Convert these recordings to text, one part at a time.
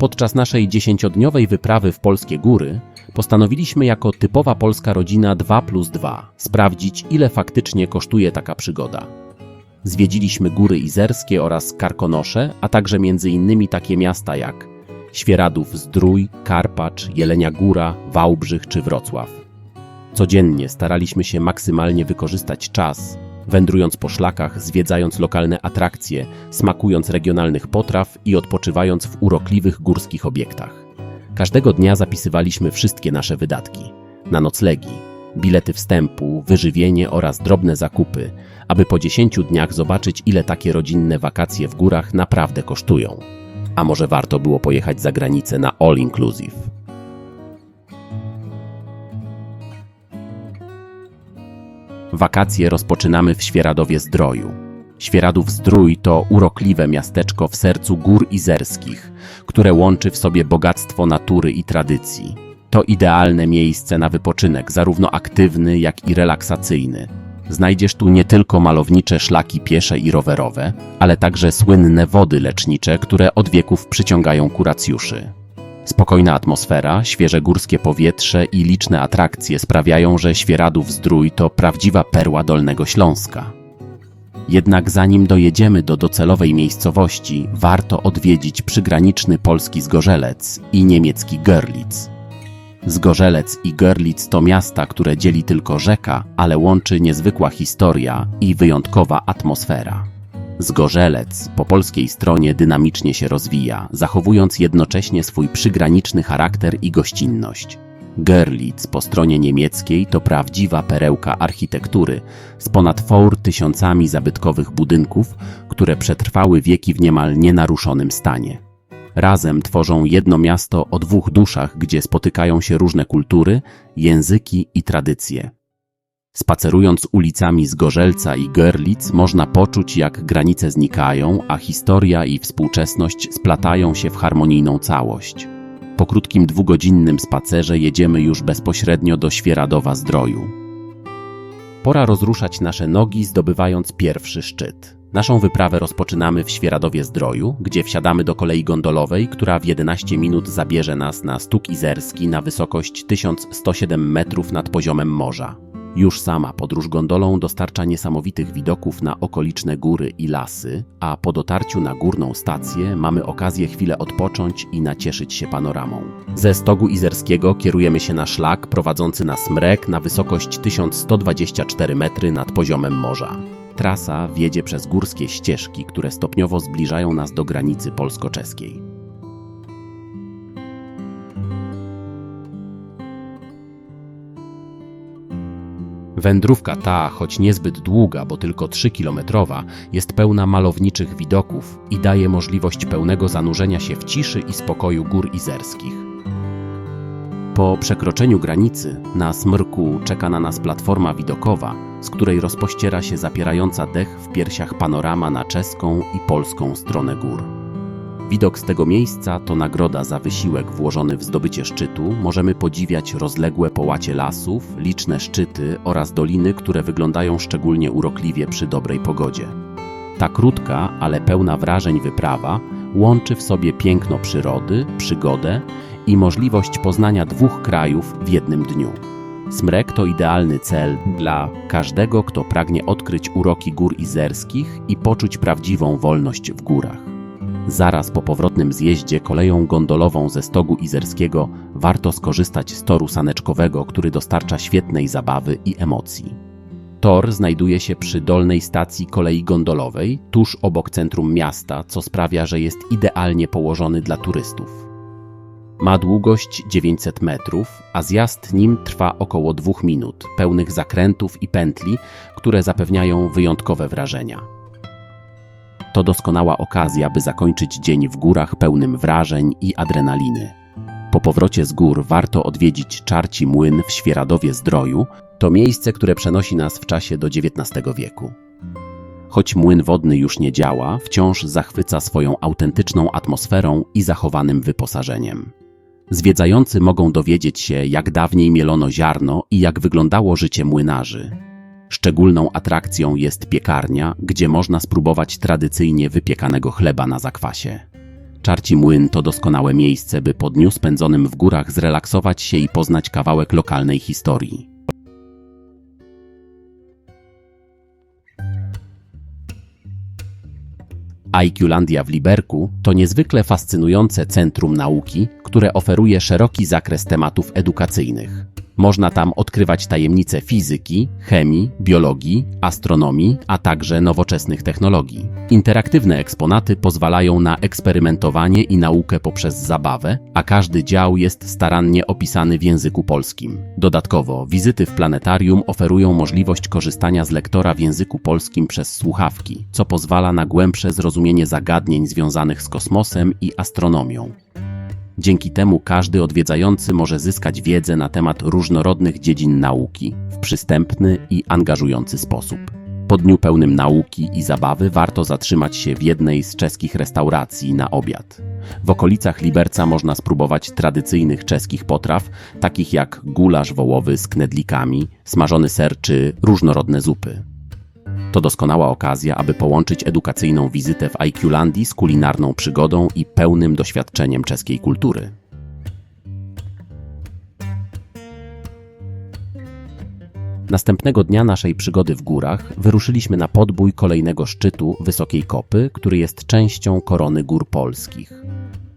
Podczas naszej dziesięciodniowej wyprawy w polskie góry postanowiliśmy jako typowa polska rodzina 2 plus 2 sprawdzić, ile faktycznie kosztuje taka przygoda. Zwiedziliśmy góry izerskie oraz Karkonosze, a także innymi takie miasta jak Świeradów Zdrój, Karpacz, Jelenia Góra, Wałbrzych czy Wrocław. Codziennie staraliśmy się maksymalnie wykorzystać czas, wędrując po szlakach, zwiedzając lokalne atrakcje, smakując regionalnych potraw i odpoczywając w urokliwych górskich obiektach. Każdego dnia zapisywaliśmy wszystkie nasze wydatki na noclegi, bilety wstępu, wyżywienie oraz drobne zakupy, aby po 10 dniach zobaczyć, ile takie rodzinne wakacje w górach naprawdę kosztują. A może warto było pojechać za granicę na all inclusive? Wakacje rozpoczynamy w Świeradowie Zdroju. Świeradów Zdrój to urokliwe miasteczko w sercu gór izerskich, które łączy w sobie bogactwo natury i tradycji. To idealne miejsce na wypoczynek, zarówno aktywny, jak i relaksacyjny. Znajdziesz tu nie tylko malownicze szlaki piesze i rowerowe, ale także słynne wody lecznicze, które od wieków przyciągają kuracjuszy. Spokojna atmosfera, świeże górskie powietrze i liczne atrakcje sprawiają, że Świeradów Zdrój to prawdziwa perła Dolnego Śląska. Jednak zanim dojedziemy do docelowej miejscowości, warto odwiedzić przygraniczny polski Zgorzelec i niemiecki Görlitz. Zgorzelec i Görlitz to miasta, które dzieli tylko rzeka, ale łączy niezwykła historia i wyjątkowa atmosfera. Zgorzelec po polskiej stronie dynamicznie się rozwija, zachowując jednocześnie swój przygraniczny charakter i gościnność. Görlitz po stronie niemieckiej to prawdziwa perełka architektury z ponad four tysiącami zabytkowych budynków, które przetrwały wieki w niemal nienaruszonym stanie. Razem tworzą jedno miasto o dwóch duszach, gdzie spotykają się różne kultury, języki i tradycje. Spacerując ulicami Zgorzelca i Görlitz można poczuć, jak granice znikają, a historia i współczesność splatają się w harmonijną całość. Po krótkim dwugodzinnym spacerze jedziemy już bezpośrednio do Świeradowa Zdroju. Pora rozruszać nasze nogi, zdobywając pierwszy szczyt. Naszą wyprawę rozpoczynamy w Świeradowie Zdroju, gdzie wsiadamy do kolei gondolowej, która w 11 minut zabierze nas na Stuk Izerski na wysokość 1107 metrów nad poziomem morza. Już sama podróż gondolą dostarcza niesamowitych widoków na okoliczne góry i lasy, a po dotarciu na górną stację mamy okazję chwilę odpocząć i nacieszyć się panoramą. Ze Stogu Izerskiego kierujemy się na szlak prowadzący na Smrek na wysokość 1124 metry nad poziomem morza. Trasa wiedzie przez górskie ścieżki, które stopniowo zbliżają nas do granicy polsko-czeskiej. Wędrówka ta, choć niezbyt długa, bo tylko 3-kilometrowa, jest pełna malowniczych widoków i daje możliwość pełnego zanurzenia się w ciszy i spokoju gór izerskich. Po przekroczeniu granicy na smrku czeka na nas platforma widokowa, z której rozpościera się zapierająca dech w piersiach panorama na czeską i polską stronę gór. Widok z tego miejsca to nagroda za wysiłek włożony w zdobycie szczytu. Możemy podziwiać rozległe połacie lasów, liczne szczyty oraz doliny, które wyglądają szczególnie urokliwie przy dobrej pogodzie. Ta krótka, ale pełna wrażeń wyprawa łączy w sobie piękno przyrody, przygodę i możliwość poznania dwóch krajów w jednym dniu. Smrek to idealny cel dla każdego, kto pragnie odkryć uroki gór izerskich i poczuć prawdziwą wolność w górach. Zaraz po powrotnym zjeździe koleją gondolową ze stogu izerskiego warto skorzystać z toru saneczkowego, który dostarcza świetnej zabawy i emocji. Tor znajduje się przy dolnej stacji kolei gondolowej, tuż obok centrum miasta, co sprawia, że jest idealnie położony dla turystów. Ma długość 900 metrów, a zjazd nim trwa około 2 minut, pełnych zakrętów i pętli, które zapewniają wyjątkowe wrażenia. To doskonała okazja, by zakończyć dzień w górach pełnym wrażeń i adrenaliny. Po powrocie z gór warto odwiedzić Czarci Młyn w Świeradowie Zdroju. To miejsce, które przenosi nas w czasie do XIX wieku. Choć młyn wodny już nie działa, wciąż zachwyca swoją autentyczną atmosferą i zachowanym wyposażeniem. Zwiedzający mogą dowiedzieć się, jak dawniej mielono ziarno i jak wyglądało życie młynarzy. Szczególną atrakcją jest piekarnia, gdzie można spróbować tradycyjnie wypiekanego chleba na zakwasie. Czarci Młyn to doskonałe miejsce, by po dniu spędzonym w górach zrelaksować się i poznać kawałek lokalnej historii. IQ-landia w Liberku to niezwykle fascynujące centrum nauki, które oferuje szeroki zakres tematów edukacyjnych. Można tam odkrywać tajemnice fizyki, chemii, biologii, astronomii, a także nowoczesnych technologii. Interaktywne eksponaty pozwalają na eksperymentowanie i naukę poprzez zabawę, a każdy dział jest starannie opisany w języku polskim. Dodatkowo, wizyty w planetarium oferują możliwość korzystania z lektora w języku polskim przez słuchawki, co pozwala na głębsze zrozumienie zagadnień związanych z kosmosem i astronomią. Dzięki temu każdy odwiedzający może zyskać wiedzę na temat różnorodnych dziedzin nauki w przystępny i angażujący sposób. Po dniu pełnym nauki i zabawy warto zatrzymać się w jednej z czeskich restauracji na obiad. W okolicach Liberca można spróbować tradycyjnych czeskich potraw, takich jak gulasz wołowy z knedlikami, smażony ser czy różnorodne zupy. To doskonała okazja, aby połączyć edukacyjną wizytę w IQ-landii z kulinarną przygodą i pełnym doświadczeniem czeskiej kultury. Następnego dnia naszej przygody w górach wyruszyliśmy na podbój kolejnego szczytu Wysokiej Kopy, który jest częścią korony gór polskich.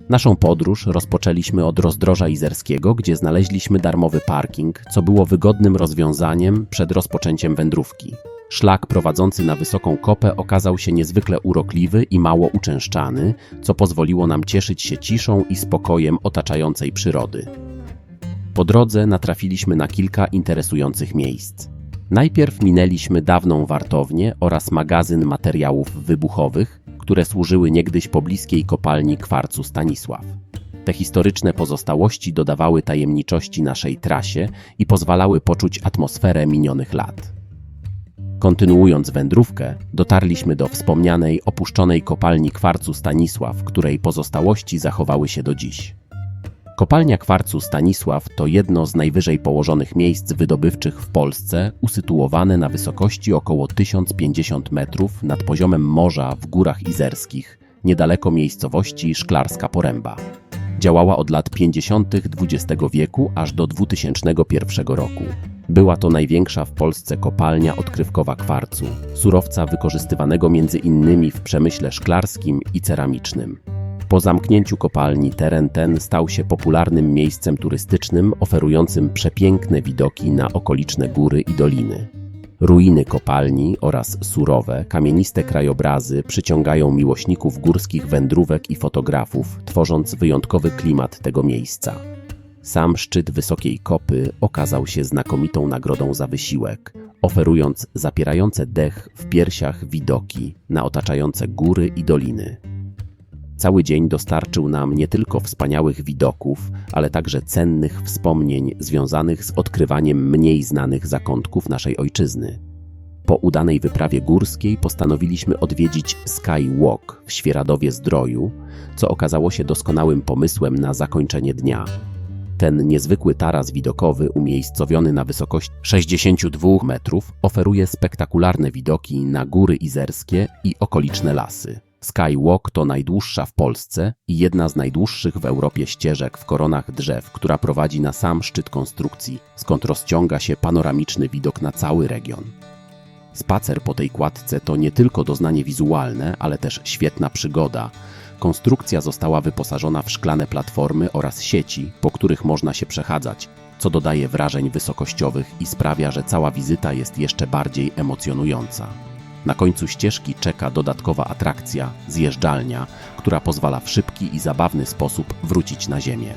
Naszą podróż rozpoczęliśmy od rozdroża izerskiego, gdzie znaleźliśmy darmowy parking, co było wygodnym rozwiązaniem przed rozpoczęciem wędrówki. Szlak prowadzący na wysoką kopę okazał się niezwykle urokliwy i mało uczęszczany, co pozwoliło nam cieszyć się ciszą i spokojem otaczającej przyrody. Po drodze natrafiliśmy na kilka interesujących miejsc. Najpierw minęliśmy dawną wartownię oraz magazyn materiałów wybuchowych, które służyły niegdyś pobliskiej kopalni kwarcu Stanisław. Te historyczne pozostałości dodawały tajemniczości naszej trasie i pozwalały poczuć atmosferę minionych lat. Kontynuując wędrówkę, dotarliśmy do wspomnianej opuszczonej kopalni kwarcu Stanisław, której pozostałości zachowały się do dziś. Kopalnia kwarcu Stanisław to jedno z najwyżej położonych miejsc wydobywczych w Polsce, usytuowane na wysokości około 1050 metrów nad poziomem morza w Górach Izerskich, niedaleko miejscowości Szklarska Poręba. Działała od lat 50. XX wieku aż do 2001 roku. Była to największa w Polsce kopalnia odkrywkowa kwarcu, surowca wykorzystywanego między innymi w przemyśle szklarskim i ceramicznym. Po zamknięciu kopalni teren ten stał się popularnym miejscem turystycznym oferującym przepiękne widoki na okoliczne góry i doliny. Ruiny kopalni oraz surowe, kamieniste krajobrazy przyciągają miłośników górskich wędrówek i fotografów, tworząc wyjątkowy klimat tego miejsca. Sam szczyt Wysokiej Kopy okazał się znakomitą nagrodą za wysiłek, oferując zapierające dech w piersiach widoki na otaczające góry i doliny. Cały dzień dostarczył nam nie tylko wspaniałych widoków, ale także cennych wspomnień związanych z odkrywaniem mniej znanych zakątków naszej ojczyzny. Po udanej wyprawie górskiej postanowiliśmy odwiedzić Skywalk w Świeradowie Zdroju, co okazało się doskonałym pomysłem na zakończenie dnia. Ten niezwykły taras widokowy, umiejscowiony na wysokości 62 metrów, oferuje spektakularne widoki na góry izerskie i okoliczne lasy. Skywalk to najdłuższa w Polsce i jedna z najdłuższych w Europie ścieżek w koronach drzew, która prowadzi na sam szczyt konstrukcji, skąd rozciąga się panoramiczny widok na cały region. Spacer po tej kładce to nie tylko doznanie wizualne, ale też świetna przygoda. Konstrukcja została wyposażona w szklane platformy oraz sieci, po których można się przechadzać, co dodaje wrażeń wysokościowych i sprawia, że cała wizyta jest jeszcze bardziej emocjonująca. Na końcu ścieżki czeka dodatkowa atrakcja zjeżdżalnia, która pozwala w szybki i zabawny sposób wrócić na ziemię.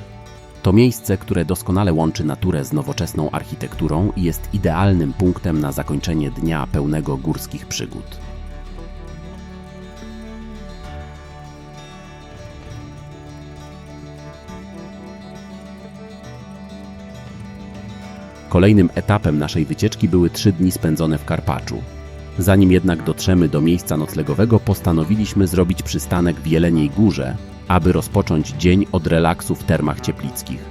To miejsce, które doskonale łączy naturę z nowoczesną architekturą i jest idealnym punktem na zakończenie dnia pełnego górskich przygód. Kolejnym etapem naszej wycieczki były trzy dni spędzone w Karpaczu. Zanim jednak dotrzemy do miejsca noclegowego, postanowiliśmy zrobić przystanek w Jeleniej Górze, aby rozpocząć dzień od relaksu w termach cieplickich.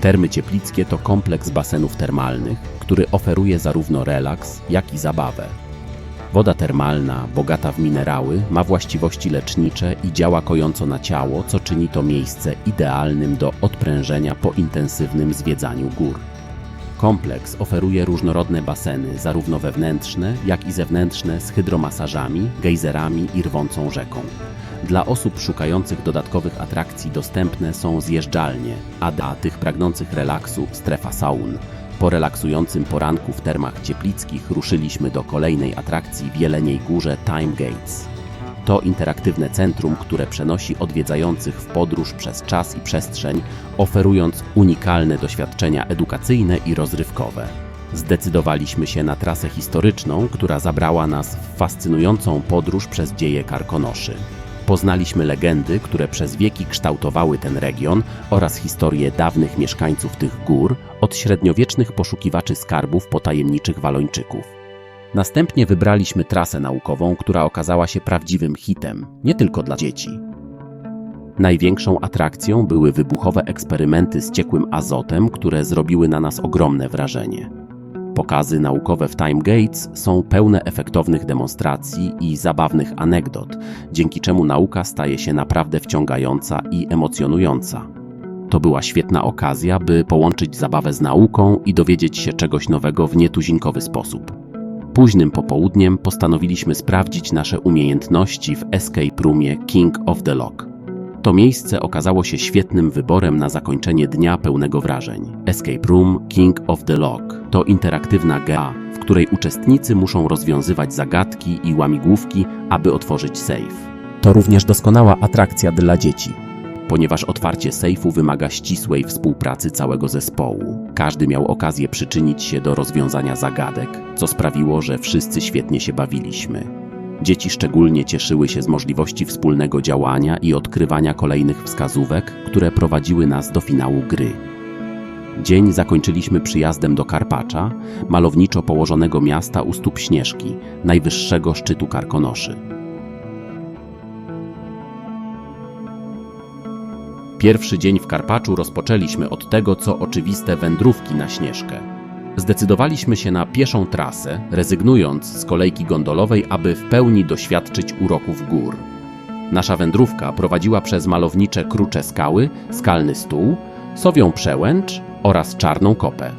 Termy cieplickie to kompleks basenów termalnych, który oferuje zarówno relaks, jak i zabawę. Woda termalna, bogata w minerały, ma właściwości lecznicze i działa kojąco na ciało, co czyni to miejsce idealnym do odprężenia po intensywnym zwiedzaniu gór. Kompleks oferuje różnorodne baseny, zarówno wewnętrzne, jak i zewnętrzne, z hydromasażami, gejzerami i rwącą rzeką. Dla osób szukających dodatkowych atrakcji dostępne są zjeżdżalnie, a dla tych pragnących relaksu strefa saun. Po relaksującym poranku w termach cieplickich ruszyliśmy do kolejnej atrakcji w Jeleniej Górze Time Gates. To interaktywne centrum, które przenosi odwiedzających w podróż przez czas i przestrzeń, oferując unikalne doświadczenia edukacyjne i rozrywkowe. Zdecydowaliśmy się na trasę historyczną, która zabrała nas w fascynującą podróż przez dzieje Karkonoszy. Poznaliśmy legendy, które przez wieki kształtowały ten region oraz historię dawnych mieszkańców tych gór, od średniowiecznych poszukiwaczy skarbów po tajemniczych Walończyków. Następnie wybraliśmy trasę naukową, która okazała się prawdziwym hitem, nie tylko dla dzieci. Największą atrakcją były wybuchowe eksperymenty z ciekłym azotem, które zrobiły na nas ogromne wrażenie. Pokazy naukowe w Time Gates są pełne efektownych demonstracji i zabawnych anegdot, dzięki czemu nauka staje się naprawdę wciągająca i emocjonująca. To była świetna okazja, by połączyć zabawę z nauką i dowiedzieć się czegoś nowego w nietuzinkowy sposób. Późnym popołudniem postanowiliśmy sprawdzić nasze umiejętności w escape roomie King of the Lock. To miejsce okazało się świetnym wyborem na zakończenie dnia pełnego wrażeń. Escape Room King of the Lock to interaktywna gra, w której uczestnicy muszą rozwiązywać zagadki i łamigłówki, aby otworzyć safe. To również doskonała atrakcja dla dzieci, ponieważ otwarcie sejfu wymaga ścisłej współpracy całego zespołu. Każdy miał okazję przyczynić się do rozwiązania zagadek, co sprawiło, że wszyscy świetnie się bawiliśmy. Dzieci szczególnie cieszyły się z możliwości wspólnego działania i odkrywania kolejnych wskazówek, które prowadziły nas do finału gry. Dzień zakończyliśmy przyjazdem do Karpacza, malowniczo położonego miasta u stóp Śnieżki, najwyższego szczytu Karkonoszy. Pierwszy dzień w Karpaczu rozpoczęliśmy od tego, co oczywiste wędrówki na Śnieżkę. Zdecydowaliśmy się na pieszą trasę, rezygnując z kolejki gondolowej, aby w pełni doświadczyć uroków gór. Nasza wędrówka prowadziła przez malownicze krucze skały, skalny stół, sowią przełęcz oraz czarną kopę.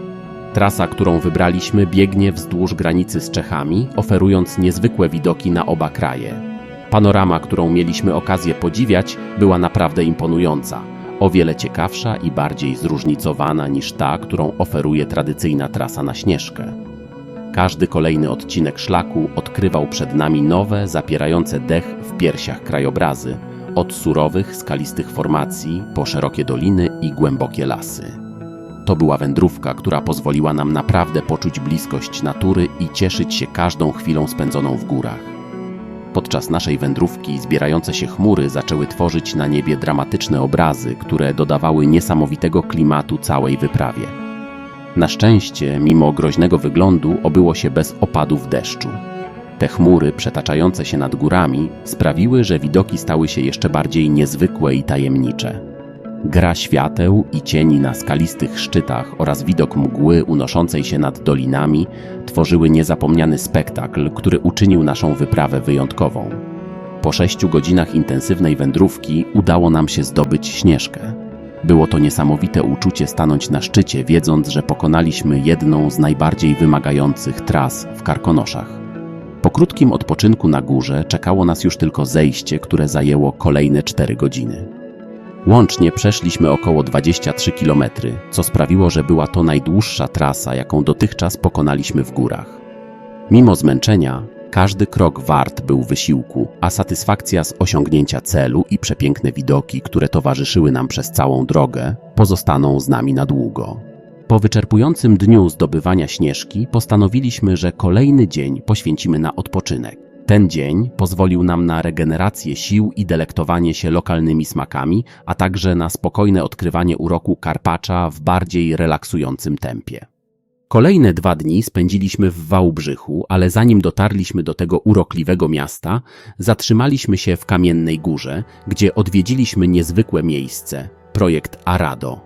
Trasa, którą wybraliśmy, biegnie wzdłuż granicy z Czechami, oferując niezwykłe widoki na oba kraje. Panorama, którą mieliśmy okazję podziwiać, była naprawdę imponująca. O wiele ciekawsza i bardziej zróżnicowana niż ta, którą oferuje tradycyjna trasa na Śnieżkę. Każdy kolejny odcinek szlaku odkrywał przed nami nowe, zapierające dech w piersiach krajobrazy, od surowych, skalistych formacji po szerokie doliny i głębokie lasy. To była wędrówka, która pozwoliła nam naprawdę poczuć bliskość natury i cieszyć się każdą chwilą spędzoną w górach. Podczas naszej wędrówki zbierające się chmury zaczęły tworzyć na niebie dramatyczne obrazy, które dodawały niesamowitego klimatu całej wyprawie. Na szczęście, mimo groźnego wyglądu, obyło się bez opadów deszczu. Te chmury przetaczające się nad górami sprawiły, że widoki stały się jeszcze bardziej niezwykłe i tajemnicze. Gra świateł i cieni na skalistych szczytach oraz widok mgły unoszącej się nad dolinami tworzyły niezapomniany spektakl, który uczynił naszą wyprawę wyjątkową. Po sześciu godzinach intensywnej wędrówki udało nam się zdobyć śnieżkę. Było to niesamowite uczucie stanąć na szczycie, wiedząc, że pokonaliśmy jedną z najbardziej wymagających tras w Karkonoszach. Po krótkim odpoczynku na górze czekało nas już tylko zejście, które zajęło kolejne cztery godziny. Łącznie przeszliśmy około 23 km, co sprawiło, że była to najdłuższa trasa, jaką dotychczas pokonaliśmy w górach. Mimo zmęczenia, każdy krok wart był wysiłku, a satysfakcja z osiągnięcia celu i przepiękne widoki, które towarzyszyły nam przez całą drogę, pozostaną z nami na długo. Po wyczerpującym dniu zdobywania śnieżki postanowiliśmy, że kolejny dzień poświęcimy na odpoczynek. Ten dzień pozwolił nam na regenerację sił i delektowanie się lokalnymi smakami, a także na spokojne odkrywanie uroku Karpacza w bardziej relaksującym tempie. Kolejne dwa dni spędziliśmy w Wałbrzychu, ale zanim dotarliśmy do tego urokliwego miasta, zatrzymaliśmy się w Kamiennej Górze, gdzie odwiedziliśmy niezwykłe miejsce projekt Arado.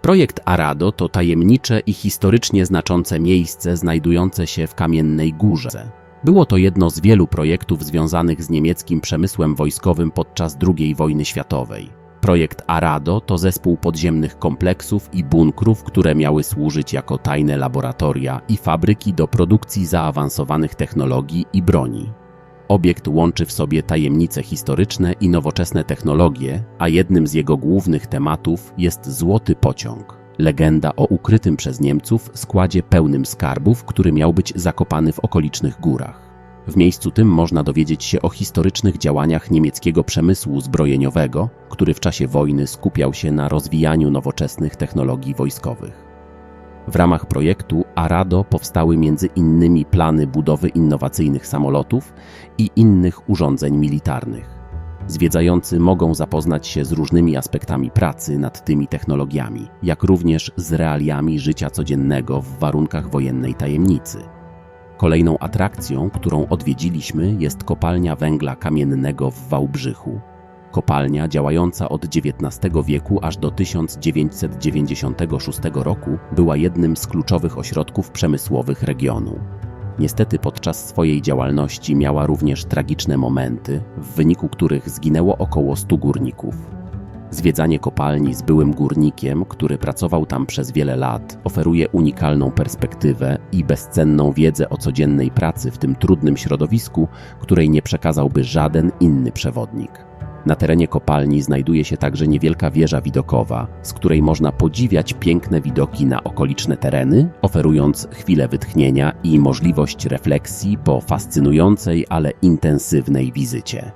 Projekt Arado to tajemnicze i historycznie znaczące miejsce znajdujące się w Kamiennej Górze. Było to jedno z wielu projektów związanych z niemieckim przemysłem wojskowym podczas II wojny światowej. Projekt Arado to zespół podziemnych kompleksów i bunkrów, które miały służyć jako tajne laboratoria i fabryki do produkcji zaawansowanych technologii i broni. Obiekt łączy w sobie tajemnice historyczne i nowoczesne technologie, a jednym z jego głównych tematów jest złoty pociąg. Legenda o ukrytym przez Niemców składzie pełnym skarbów, który miał być zakopany w okolicznych górach. W miejscu tym można dowiedzieć się o historycznych działaniach niemieckiego przemysłu zbrojeniowego, który w czasie wojny skupiał się na rozwijaniu nowoczesnych technologii wojskowych. W ramach projektu Arado powstały między innymi plany budowy innowacyjnych samolotów i innych urządzeń militarnych. Zwiedzający mogą zapoznać się z różnymi aspektami pracy nad tymi technologiami, jak również z realiami życia codziennego w warunkach wojennej tajemnicy. Kolejną atrakcją, którą odwiedziliśmy, jest kopalnia węgla kamiennego w Wałbrzychu. Kopalnia działająca od XIX wieku aż do 1996 roku była jednym z kluczowych ośrodków przemysłowych regionu. Niestety podczas swojej działalności miała również tragiczne momenty, w wyniku których zginęło około 100 górników. Zwiedzanie kopalni z byłym górnikiem, który pracował tam przez wiele lat, oferuje unikalną perspektywę i bezcenną wiedzę o codziennej pracy w tym trudnym środowisku, której nie przekazałby żaden inny przewodnik. Na terenie kopalni znajduje się także niewielka wieża widokowa, z której można podziwiać piękne widoki na okoliczne tereny, oferując chwilę wytchnienia i możliwość refleksji po fascynującej, ale intensywnej wizycie.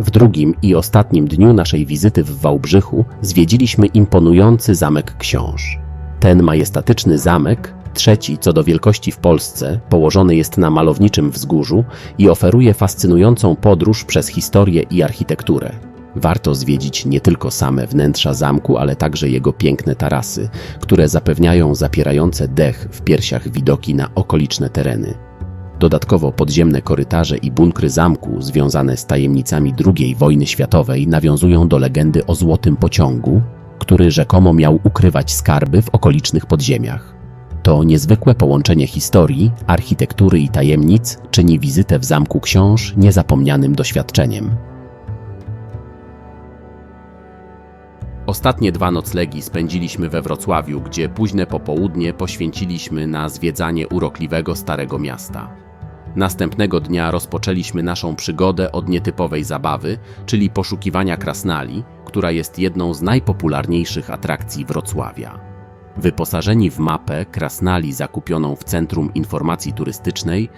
W drugim i ostatnim dniu naszej wizyty w Wałbrzychu zwiedziliśmy imponujący zamek książ. Ten majestatyczny zamek Trzeci co do wielkości w Polsce, położony jest na malowniczym wzgórzu i oferuje fascynującą podróż przez historię i architekturę. Warto zwiedzić nie tylko same wnętrza zamku, ale także jego piękne tarasy, które zapewniają zapierające dech w piersiach widoki na okoliczne tereny. Dodatkowo podziemne korytarze i bunkry zamku związane z tajemnicami II wojny światowej nawiązują do legendy o złotym pociągu, który rzekomo miał ukrywać skarby w okolicznych podziemiach. To niezwykłe połączenie historii, architektury i tajemnic czyni wizytę w Zamku Książ niezapomnianym doświadczeniem. Ostatnie dwa noclegi spędziliśmy we Wrocławiu, gdzie późne popołudnie poświęciliśmy na zwiedzanie urokliwego Starego Miasta. Następnego dnia rozpoczęliśmy naszą przygodę od nietypowej zabawy, czyli poszukiwania krasnali, która jest jedną z najpopularniejszych atrakcji Wrocławia. Wyposażeni w mapę krasnali zakupioną w Centrum Informacji Turystycznej,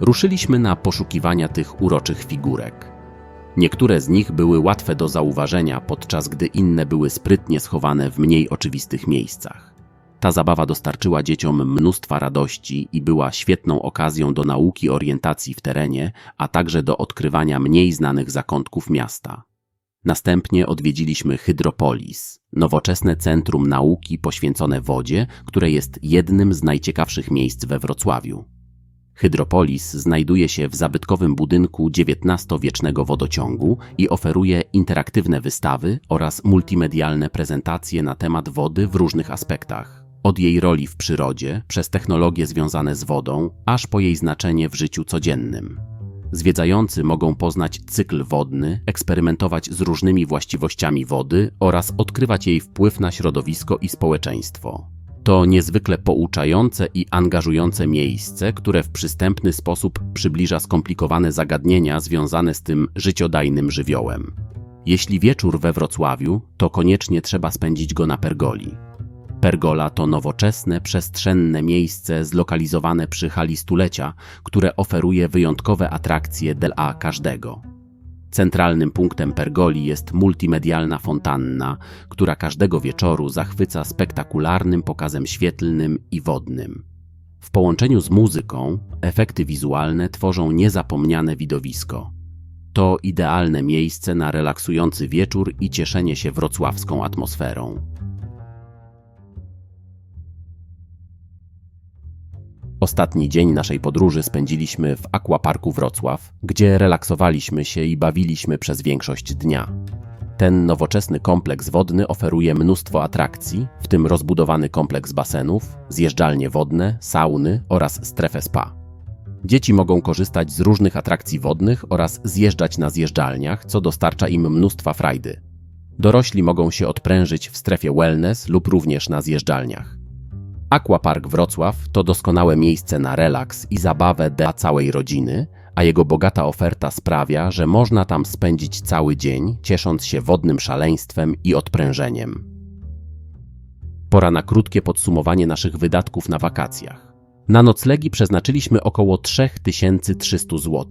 ruszyliśmy na poszukiwania tych uroczych figurek. Niektóre z nich były łatwe do zauważenia, podczas gdy inne były sprytnie schowane w mniej oczywistych miejscach. Ta zabawa dostarczyła dzieciom mnóstwa radości i była świetną okazją do nauki orientacji w terenie, a także do odkrywania mniej znanych zakątków miasta. Następnie odwiedziliśmy Hydropolis, nowoczesne centrum nauki poświęcone wodzie, które jest jednym z najciekawszych miejsc we Wrocławiu. Hydropolis znajduje się w zabytkowym budynku XIX-wiecznego wodociągu i oferuje interaktywne wystawy oraz multimedialne prezentacje na temat wody w różnych aspektach. Od jej roli w przyrodzie, przez technologie związane z wodą, aż po jej znaczenie w życiu codziennym. Zwiedzający mogą poznać cykl wodny, eksperymentować z różnymi właściwościami wody oraz odkrywać jej wpływ na środowisko i społeczeństwo. To niezwykle pouczające i angażujące miejsce, które w przystępny sposób przybliża skomplikowane zagadnienia związane z tym życiodajnym żywiołem. Jeśli wieczór we Wrocławiu, to koniecznie trzeba spędzić go na pergoli. Pergola to nowoczesne, przestrzenne miejsce zlokalizowane przy hali stulecia, które oferuje wyjątkowe atrakcje dla każdego. Centralnym punktem pergoli jest multimedialna fontanna, która każdego wieczoru zachwyca spektakularnym pokazem świetlnym i wodnym. W połączeniu z muzyką, efekty wizualne tworzą niezapomniane widowisko. To idealne miejsce na relaksujący wieczór i cieszenie się wrocławską atmosferą. Ostatni dzień naszej podróży spędziliśmy w Aquaparku Wrocław, gdzie relaksowaliśmy się i bawiliśmy przez większość dnia. Ten nowoczesny kompleks wodny oferuje mnóstwo atrakcji, w tym rozbudowany kompleks basenów, zjeżdżalnie wodne, sauny oraz strefę spa. Dzieci mogą korzystać z różnych atrakcji wodnych oraz zjeżdżać na zjeżdżalniach, co dostarcza im mnóstwa frajdy. Dorośli mogą się odprężyć w strefie wellness lub również na zjeżdżalniach. Aquapark Wrocław to doskonałe miejsce na relaks i zabawę dla całej rodziny, a jego bogata oferta sprawia, że można tam spędzić cały dzień, ciesząc się wodnym szaleństwem i odprężeniem. Pora na krótkie podsumowanie naszych wydatków na wakacjach. Na noclegi przeznaczyliśmy około 3300 zł.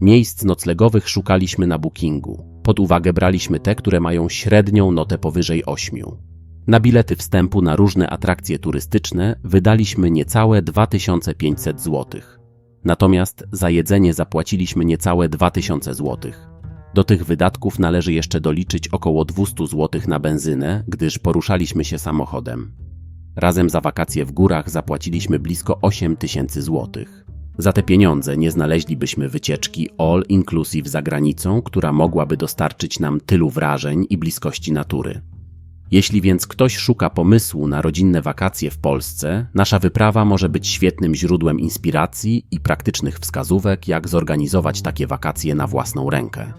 Miejsc noclegowych szukaliśmy na bookingu. Pod uwagę braliśmy te, które mają średnią notę powyżej 8. Na bilety wstępu na różne atrakcje turystyczne wydaliśmy niecałe 2500 zł. Natomiast za jedzenie zapłaciliśmy niecałe 2000 zł. Do tych wydatków należy jeszcze doliczyć około 200 zł na benzynę, gdyż poruszaliśmy się samochodem. Razem za wakacje w górach zapłaciliśmy blisko 8000 zł. Za te pieniądze nie znaleźlibyśmy wycieczki all inclusive za granicą, która mogłaby dostarczyć nam tylu wrażeń i bliskości natury. Jeśli więc ktoś szuka pomysłu na rodzinne wakacje w Polsce, nasza wyprawa może być świetnym źródłem inspiracji i praktycznych wskazówek, jak zorganizować takie wakacje na własną rękę.